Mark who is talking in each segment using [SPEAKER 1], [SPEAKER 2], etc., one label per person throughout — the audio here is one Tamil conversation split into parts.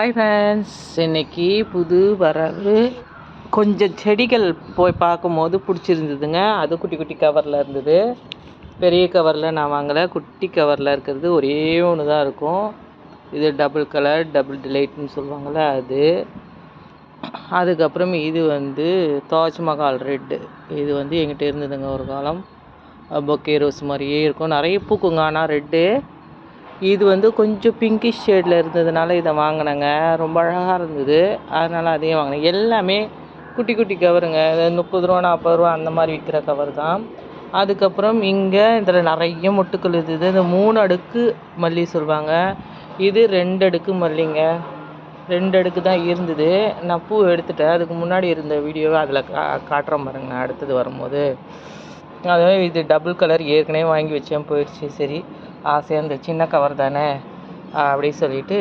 [SPEAKER 1] ஹாய் ஃப்ரெண்ட்ஸ் இன்னைக்கு புது வரவு. கொஞ்சம் செடிகள் போய் பார்க்கும்போது பிடிச்சிருந்ததுங்க. அது குட்டி குட்டி கவரில் இருந்தது. பெரிய கவரில் நான் வாங்கலை. குட்டி கவரில் இருக்கிறது ஒரே ஒன்று தான் இருக்கும். இது டபுள் கலர் டபுள் டிலைட்னு சொல்லுவாங்கள்ல அது. அதுக்கப்புறம் இது வந்து தாஜ்மஹால் ரெட்டு இது வந்து எங்கிட்ட இருந்ததுங்க ஒரு காலம். பொக்கே ரோஸ் மாதிரியே இருக்கும். நிறைய பூக்குங்க. ஆனால் ரெட்டு இது வந்து கொஞ்சம் பிங்கிஷ் ஷேடில் இருந்ததுனால இதை வாங்கினேங்க. ரொம்ப அழகாக இருந்தது. அதனால் அதையும் வாங்கினேன். எல்லாமே குட்டி குட்டி கவருங்க முப்பது ரூபா நாற்பது ரூபா அந்த மாதிரி விற்கிற கவர் தான். அதுக்கப்புறம் இங்கே இதில் நிறைய மொட்டுக்கள் இருந்தது. இந்த மூணு அடுக்கு மல்லி சொல்லுவாங்க. இது ரெண்டு அடுக்கு மல்லிங்க. ரெண்டு அடுக்கு தான் இருந்தது. நான் பூ எடுத்துட்டேன். அதுக்கு முன்னாடி இருந்த வீடியோவை அதில் கா காட்டுறேன் பாருங்க. அடுத்தது வரும்போது. அதுவே இது டபுள் கலர் ஏற்கனவே வாங்கி வச்சேன் போயிடுச்சு. சரி ஆசையாக இந்த சின்ன கவர் தானே? அப்படி சொல்லிட்டு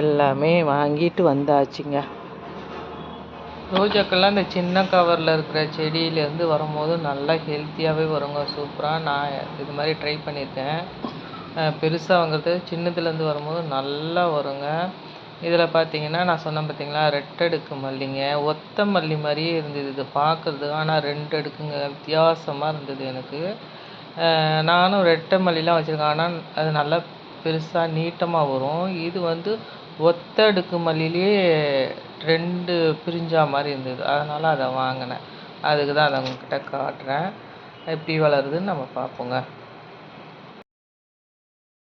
[SPEAKER 1] எல்லாமே வாங்கிட்டு வந்தாச்சுங்க. ரோஜாக்கெல்லாம் இந்த சின்ன கவரில் இருக்கிற செடியிலேருந்து வரும்போது நல்லா ஹெல்த்தியாகவே வருங்க. சூப்பராக நான் இது மாதிரி ட்ரை பண்ணியிருக்கேன். பெருசாக வாங்குறது சின்னதுலேருந்து வரும்போது நல்லா வருங்க. இதில் பார்த்தீங்கன்னா நான் சொன்னேன் பார்த்தீங்களா ரெட்டடுக்கு மல்லிங்க. ஒத்த மல்லி மாதிரியே இருந்தது இது பார்க்குறது. ஆனால் ரெண்டு அடுக்குங்க வித்தியாசமாக இருந்தது எனக்கு. நானும் ரெட்டை மல்லிலாம் வச்சுருக்கேன். ஆனால் அது நல்லா பெருசாக நீட்டமாக வரும். இது வந்து ஒத்த அடுக்கு மல்லியிலே ரெண்டு பிரிஞ்சா மாதிரி இருந்தது. அதனால் அதை வாங்கினேன். அதுக்கு தான் அதை உங்ககிட்ட காட்டுறேன். எப்படி வளருதுன்னு நம்ம பார்ப்போங்க.